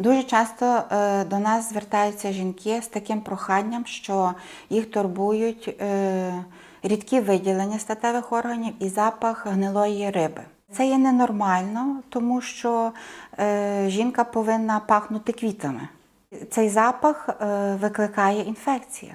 Дуже часто е, до нас звертаються жінки з таким проханням, що їх турбують е, рідкі виділення статевих органів і запах гнилої риби. Це є ненормально, тому що е, жінка повинна пахнути квітами. Цей запах викликає інфекція,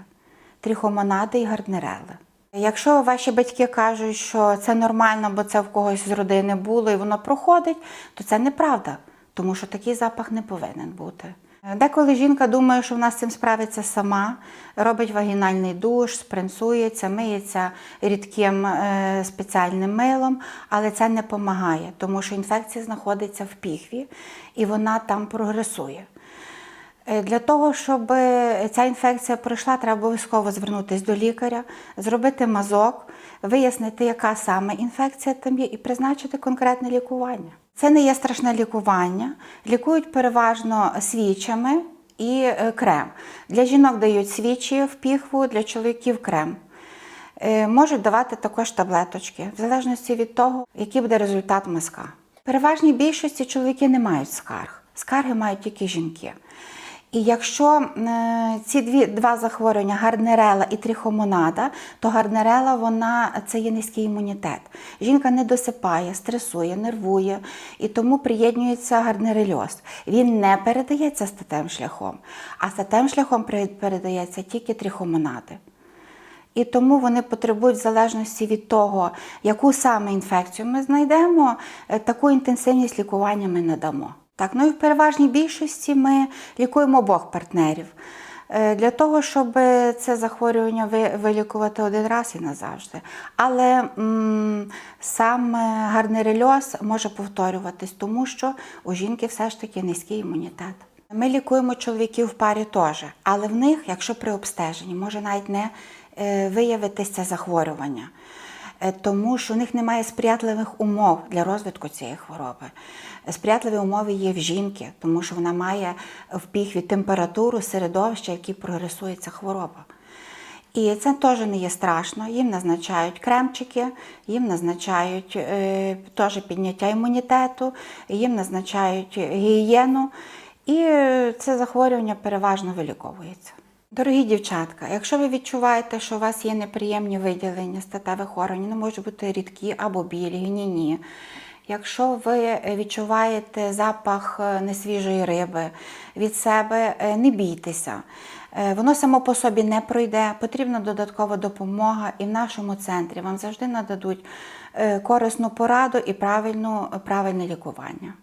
трихомонади і гарднерели. Якщо ваші батьки кажуть, що це нормально, бо це в когось з родини було і воно проходить, то це неправда, тому що такий запах не повинен бути. Деколи жінка думає, що вона з цим справиться сама, робить вагінальний душ, спринцується, миється рідким е, спеціальним милом, але це не допомагає, тому що інфекція знаходиться в піхві і вона там прогресує. Е, Для того, щоб ця інфекція пройшла, треба обов'язково звернутися до лікаря, зробити мазок, вияснити, яка саме інфекція там є, і призначити конкретне лікування. Це не є страшне лікування. Лікують переважно свічами і е, крем. Для жінок дають свічі в піхву, для чоловіків крем. Е, Можуть давати також таблеточки, в залежності від того, який буде результат мазка. Переважній більшості чоловіки не мають скарг. Скарги мають тільки жінки. І якщо е, ці дві два захворювання гарнерела і трихомонада, то гарнерела вона це є низький імунітет. Жінка не досипає, стресує, нервує, і тому приєднується гарнерельоз. Він не передається статевим шляхом, а статевим шляхом передається тільки трихомонади. І тому вони потребують в залежності від того, яку саме інфекцію ми знайдемо, е, таку інтенсивність лікування ми надамо. Так, ну і в переважній більшості ми лікуємо обох партнерів. Е, Для того, щоб це захворювання вилікувати один раз і назавжди. Але м, сам е, гарнерельоз може повторюватись, тому що у жінки все ж таки низький імунітет. Ми лікуємо чоловіків в парі теж, але в них, якщо при обстеженні, може навіть не е, виявитися захворювання, тому що у них немає сприятливих умов для розвитку цієї хвороби. Сприятливі умови є в жінки, тому що вона має в піхві температуру, середовище, в якій прогресує ця хвороба. І це теж не є страшно. Їм назначають кремчики, їм назначають е, теж підняття імунітету, їм назначають гігієну, і е, це захворювання переважно виліковується. Дорогі дівчатка, якщо ви відчуваєте, що у вас є неприємні виділення статевих органів, не можуть бути рідкі або білі, гніні. Якщо ви відчуваєте запах е, несвіжої риби від себе, е, не бійтеся. Е, Воно само по собі не пройде, потрібна додаткова допомога, і в нашому центрі вам завжди нададуть корисну пораду і правильне лікування.